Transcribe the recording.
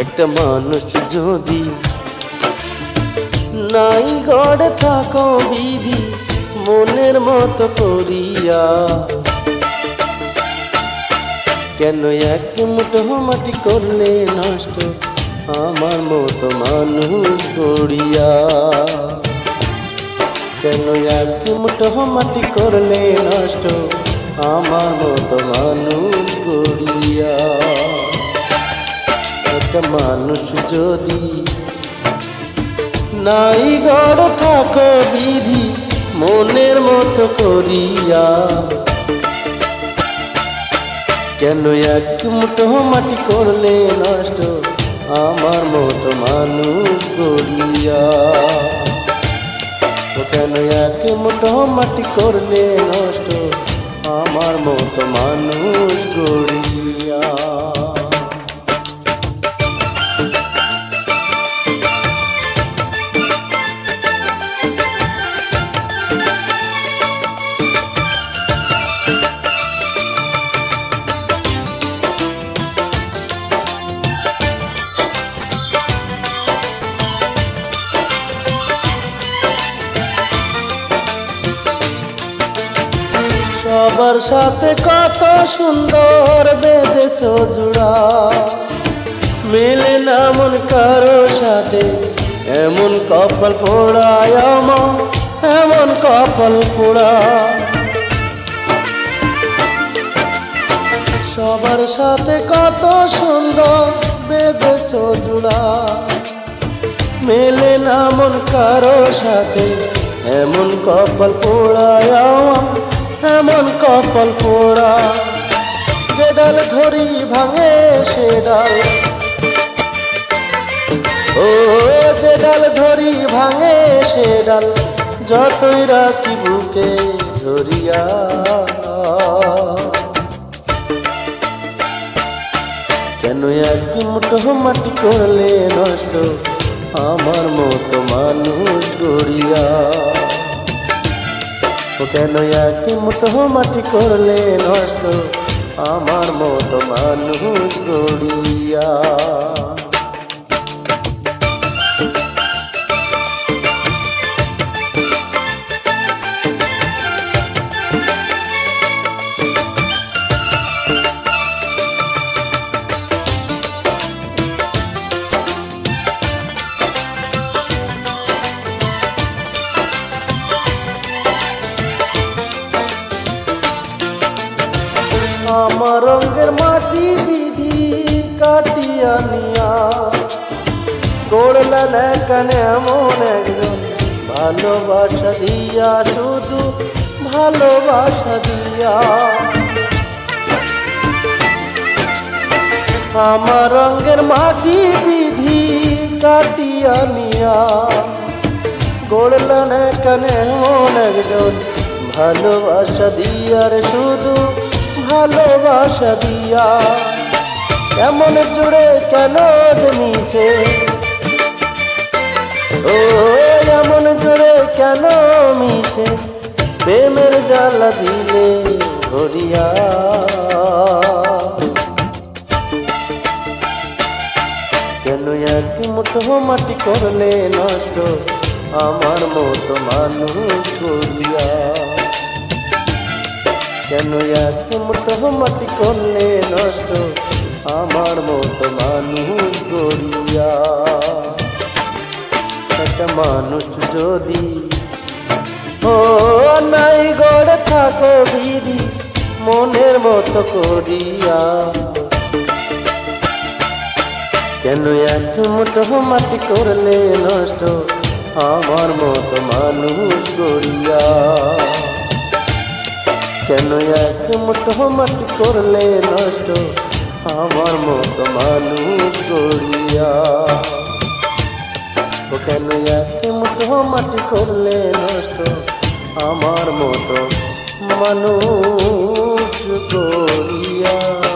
একটা মানুষ যদি নাই গড়ে থাকো বিধি, মনের মতো করিয়া। কেন এক মুঠো মাটি করলে নষ্ট আমার মতো মানুষ গড়িয়া? কেন এক মুঠো মাটি করলে নষ্ট আমার মতো মানুষ গড়িয়া? একটা মানুষ যদি নাই গড় থাকো বিধি, মনের মতো করিয়া। কেন এক মুঠো মাটি করলে নষ্ট? আমার মতো মানুষ গড়িয়া। তো কেন এক মুঠো মাটি করলে নষ্ট? আমার মতো মানুষ গড়িয়া। সবার সাথে কত সুন্দর বেঁধেছ জুড়া। মেলে না মন কারও সাথে, এমন কপাল পোড়ায় আমার, এমন কপাল পোড়া। সবার সাথে কত সুন্দর বেঁধেছ জুড়া। মেলে না মন কারও সাথে, এমন কপাল পোড়ায় আমার এমন কপাল পোড়া, যে ডাল ধরি ভাঙে সে ডাল। ও, যে ডাল ধরি ভাঙে সে ডাল, যতই রাখি বুকে ধরিয়া কেন এক মুঠো মাটি করলে নষ্ট, আমার মতো মানুষ গড়িয়া? ও কেন একই মতো মাটি করলে নষ্ট আমার মতো মানুষ গড়িয়া আমার রঙের মাটি বিধি কাটিয়া নিয়া। গড়লেন এখানে এমন একজন, ভালোবাসা দিয়া শুধু ভালোবাসা দিয়া। আমার রঙের মাটি বিধি কাটিয়া নিয়া। গড়লেন এখানে এমন একজন, ভালোবাসা দিয়ার শুধু ভালোবাসা দিয়া। এমন জুড়ে কেন জমিছে ও, এমন জুড়ে কেন মিছে? প্রেমের জ্বালা দিলে ধরিয়া কেন এক মুঠো মাটি করলে নষ্ট? আমার মতো মানুষ করিয়া। কেন এক মুঠো মাটি করলে নষ্ট আমার মতো মানুষ গড়িয়া। একটা মানুষ যদি ও নাই গড়ে থাকো বিধি মনের মতো করিয়া। কেন এক মুঠো মাটি করলে নষ্ট আমার মতো মানুষ গড়িয়া। কেন এক মুঠো মাটি করলে নষ্ট? আমার মতো মানুষ করিয়া। ও কেন এক মুঠো মাটি করলে নষ্ট? আমার মতো মানুষ করিয়া।